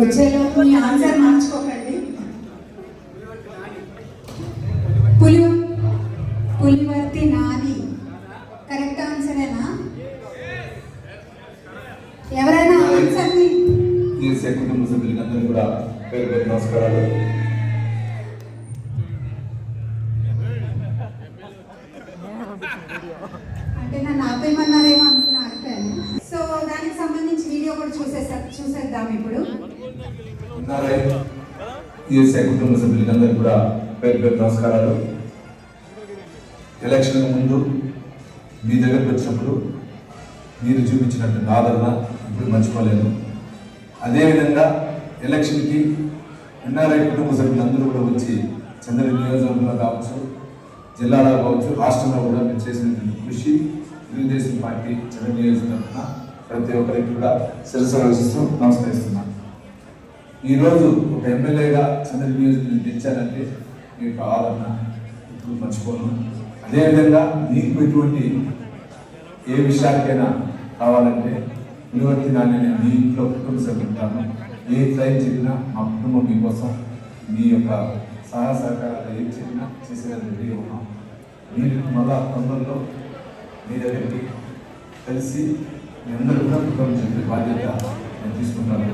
వచ్చేలోపు మీ ఆన్సర్ మార్చుకోకండి. పులి పులివర్తి నాది కరెక్ట్ ఆన్సరేనా ఎవరైనా ఈఎస్ఐ కుటుంబ సభ్యులందరూ కూడా పేరు పేరు నమస్కారాలు. అంటే నన్ను ఆపేయమన్నారేమో అనుకున్నా ఆగిపోయాను. చూసేద్దాం ఇప్పుడు. యూఎస్ఐ కుటుంబ సభ్యులందరూ కూడా పేరు పేరు నమస్కారాలు. ఎలక్షన్ ముందు మీ దగ్గరకు వచ్చినప్పుడు మీరు చూపించినట్టు ఆదరణ ఇప్పుడు మర్చిపోలేను. అదేవిధంగా ఎలక్షన్కి ఎన్ఆర్ఐ కుటుంబ సభ్యులందరూ కూడా వచ్చి చంద్ర నియోజకవర్గంలో కావచ్చు జిల్లాలో కావచ్చు రాష్ట్రంలో కూడా మీరు చేసినటువంటి కృషి తెలుగుదేశం పార్టీ చంద్ర నియోజకవర్గం ప్రతి ఒక్కరికి కూడా శిరస్సు నమస్కరిస్తున్నాను ఈరోజు ఒక ఎమ్మెల్యేగా చంద్ర నియోజకవర్గం తెచ్చారంటే మీ యొక్క ఆదరణ ఇప్పుడు మర్చిపోను. అదేవిధంగా మీకు ఎటువంటి ఏ విషయానికైనా కావాలంటే నివర్తి నాన్న మీ ఇంట్లో కుటుంబ సభ్యుంటాను ఏ ట్రైన్ చెప్పినా మా కుటుంబం మీకోసం మీ యొక్క సహాయ సహకారాలు ఏం చెప్పినా చేసేదాన్ని రెడీ ఉన్నాం. మీరు మళ్ళా తొందరలో మీ దగ్గరికి కలిసి మీ అందరూ కూడా కుటుంబం చెప్పే బాధ్యత నేను తీసుకుంటాను.